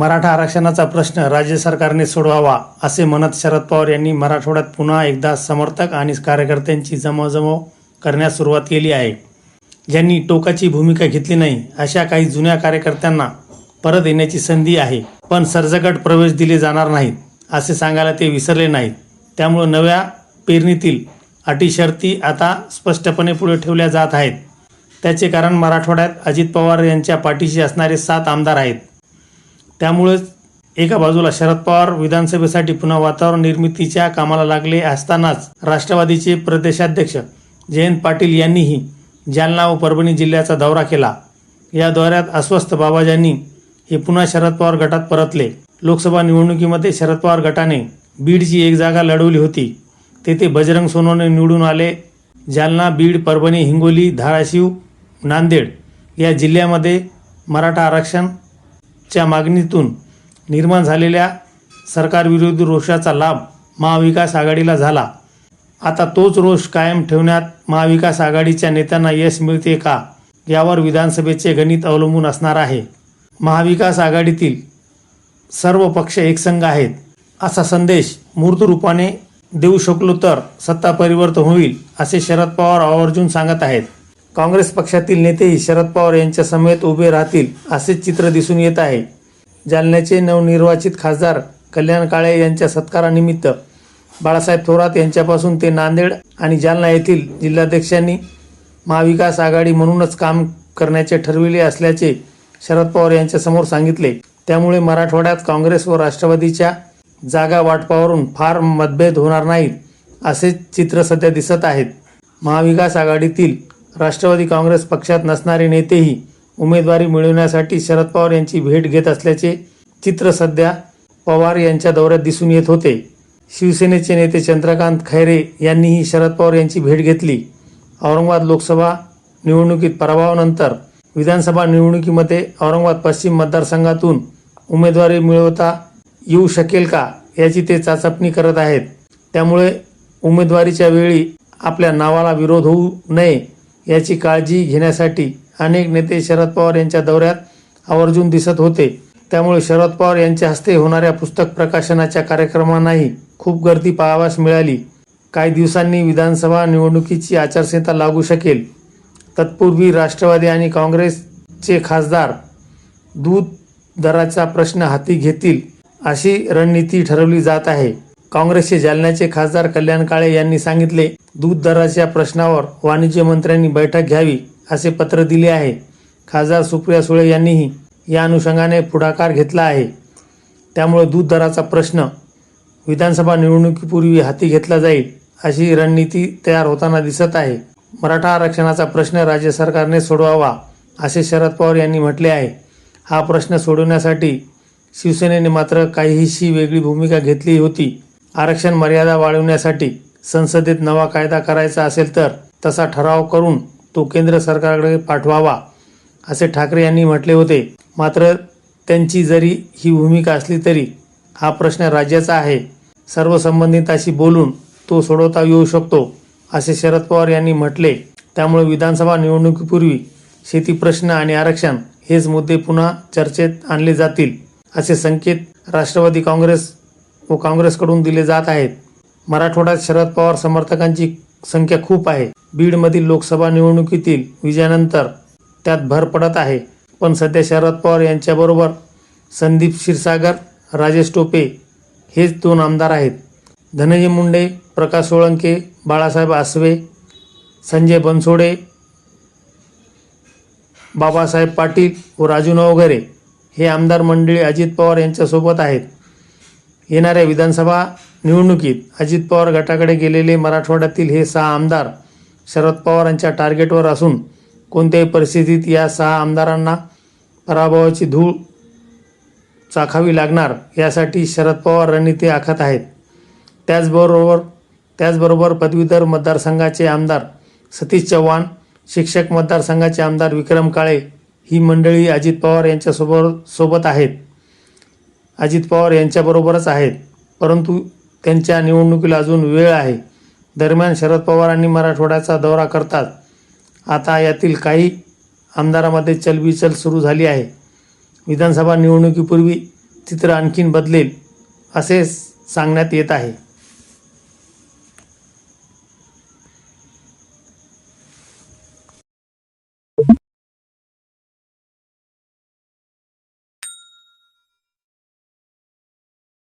मराठा आरक्षणाचा प्रश्न राज्य सरकारने सोडवावा असे म्हणत शरद पवार यांनी मराठवाड्यात पुन्हा एकदा समर्थक आणि कार्यकर्त्यांची जमवजमव करण्यास सुरुवात केली आहे. ज्यांनी टोकाची भूमिका घेतली नाही अशा काही जुन्या कार्यकर्त्यांना परत येण्याची संधी आहे. पण सर्जगट प्रवेश दिले जाणार नाहीत असे सांगायला ते विसरले नाहीत. त्यामुळे नव्या पेरणीतील अटी शर्ती आता स्पष्टपणे पुढे ठेवल्या जात आहेत. त्याचे कारण मराठवाड्यात अजित पवार यांच्या पाठीशी असणारे सात आमदार आहेत. त्यामुळेच एका बाजूला शरद पवार विधानसभेसाठी पुन्हा वातावरण निर्मितीच्या कामाला लागले असतानाच राष्ट्रवादीचे प्रदेशाध्यक्ष जयंत पाटील यांनीही जालना व परभणी जिल्ह्याचा दौरा केला. या दौऱ्यात अस्वस्थ बाबाजांनी हे पुन्हा शरद पवार गटात परतले. लोकसभा निवडणुकीमध्ये शरद पवार गटाने बीडची एक जागा लढवली होती. तेथे बजरंग सोनवणे निवडून आले. जालना बीड परभणी हिंगोली धाराशिव नांदेड या जिल्ह्यामध्ये मराठा आरक्षण च्या मागणीतून निर्माण झालेल्या सरकारविरोधी रोषाचा लाभ महाविकास आघाडीला झाला. आता तोच रोष कायम ठेवण्यात महाविकास आघाडीच्या नेत्यांना यश मिळते का यावर विधानसभेचे गणित अवलंबून असणार आहे. महाविकास आघाडीतील सर्व पक्ष एकसंघ आहेत असा संदेश मूर्त रूपाने देऊ शकलो तर सत्ता परिवर्तन होईल असे शरद पवार आवर्जून सांगत आहेत. काँग्रेस पक्षातील नेतेही शरद पवार यांच्या समेत उभे राहतील असेच चित्र दिसून येत आहे. जालन्याचे नवनिर्वाचित खासदार कल्याण काळे यांच्या सत्कारानिमित्त बाळासाहेब थोरात यांच्यापासून ते नांदेड आणि जालना येथील जिल्हाध्यक्षांनी महाविकास आघाडी म्हणूनच काम करण्याचे ठरविले असल्याचे शरद पवार यांच्यासमोर सांगितले. त्यामुळे मराठवाड्यात काँग्रेस व राष्ट्रवादीच्या जागा वाटपावरून फार मतभेद होणार नाहीत असे चित्र सध्या दिसत आहेत. महाविकास आघाडीतील राष्ट्रवादी काँग्रेस पक्षात नसणारे नेतेही उमेदवारी मिळवण्यासाठी शरद पवार यांची भेट घेत असल्याचे चित्र सध्या पवार यांच्या दौऱ्यात दिसून येत होते. शिवसेनेचे नेते चंद्रकांत खैरे यांनीही शरद पवार यांची भेट घेतली. औरंगाबाद लोकसभा निवडणुकीत पराभवानंतर विधानसभा निवडणुकीमध्ये औरंगाबाद पश्चिम मतदारसंघातून उमेदवारी मिळवता येऊ शकेल का याची ते चाचपणी करत आहेत. त्यामुळे उमेदवारीच्या वेळी आपल्या नावाला विरोध होऊ नये याची काळजी घेण्यासाठी अनेक नेते शरद पवार यांच्या दौऱ्यात आवर्जून दिसत होते. त्यामुळे शरद पवार यांच्या हस्ते होणाऱ्या पुस्तक प्रकाशनाच्या कार्यक्रमांनाही खूप गर्दी पाहावास मिळाली. काही दिवसांनी विधानसभा निवडणुकीची आचारसंहिता लागू शकेल. तत्पूर्वी राष्ट्रवादी आणि काँग्रेसचे खासदार दूध दराचा प्रश्न हाती घेतील अशी रणनीती ठरवली जात आहे. काँग्रेसचे जालन्याचे खासदार कल्याण काळे यांनी सांगितले दूध दराच्या प्रश्नावर वाणिज्य मंत्र्यांनी बैठक घ्यावी असे पत्र दिले आहे. खासदार सुप्रिया सुळे यांनीही या अनुषंगाने पुढाकार घेतला आहे. त्यामुळे दूध दराचा प्रश्न विधानसभा निवडणुकीपूर्वी हाती घेतला जाईल अशी रणनीती तयार होताना दिसत आहे. मराठा आरक्षणाचा प्रश्न राज्य सरकारने सोडवावा असे शरद पवार यांनी म्हटले आहे. हा प्रश्न सोडवण्यासाठी शिवसेनेने मात्र काहीशी वेगळी भूमिका घेतली होती. आरक्षण मर्यादा वाढवण्यासाठी संसदेत नवा कायदा करायचा असेल तर तसा ठराव करून तो केंद्र सरकारकडे पाठवावा असे ठाकरे यांनी म्हटले होते. मात्र त्यांची जरी ही भूमिका असली तरी हा प्रश्न राज्याचा आहे. सर्व संबंधिताशी बोलून तो सोडवता येऊ शकतो असे शरद पवार यांनी म्हटले. त्यामुळे विधानसभा निवडणुकीपूर्वी शेती प्रश्न आणि आरक्षण हेच मुद्दे पुन्हा चर्चेत आणले जातील असे संकेत राष्ट्रवादी काँग्रेस व काँग्रेसकडून दिले जात आहेत. मराठवाड्यात शरद पवार समर्थकांची संख्या खूप आहे. बीडमधील लोकसभा निवडणुकीतील विजयानंतर त्यात भर पडत आहे. पण सध्या शरद पवार यांच्याबरोबर संदीप क्षीरसागर राजेश टोपे हेच दोन आमदार आहेत. धनंजय मुंडे प्रकाश सोळंके बाळासाहेब आसवे संजय बनसोडे बाबासाहेब पाटील व राजू नवघरे हे आमदार मंडळी अजित पवार यांच्यासोबत आहेत. येणाऱ्या विधानसभा निवडणुकीत अजित पवार गटाकडे गेलेले मराठवाड्यातील हे सहा आमदार शरद पवारांच्या टार्गेटवर असून कोणत्याही परिस्थितीत या सहा आमदारांना पराभवाची धूळ चाखावी लागणार यासाठी शरद पवार रणनीती आखत आहेत. त्याचबरोबर त्याचबरोबर पदवीधर मतदारसंघाचे आमदार सतीश चव्हाण शिक्षक मतदारसंघाचे आमदार विक्रम काळे ही मंडळी अजित पवार यांच्यासोबत सोबत आहेत. अजित पवार यांच्याबरोबरच आहेत. परंतु त्यांच्या निवडणुकीला अजून वेळ आहे. दरम्यान शरद पवारांनी मराठवाड्याचा दौरा करतात. आता यातील काही आमदारामध्ये चलबिचल सुरू झाली आहे. विधानसभा निवडणुकीपूर्वी चित्र आणखीन बदलेल असे सांगण्यात येत आहे.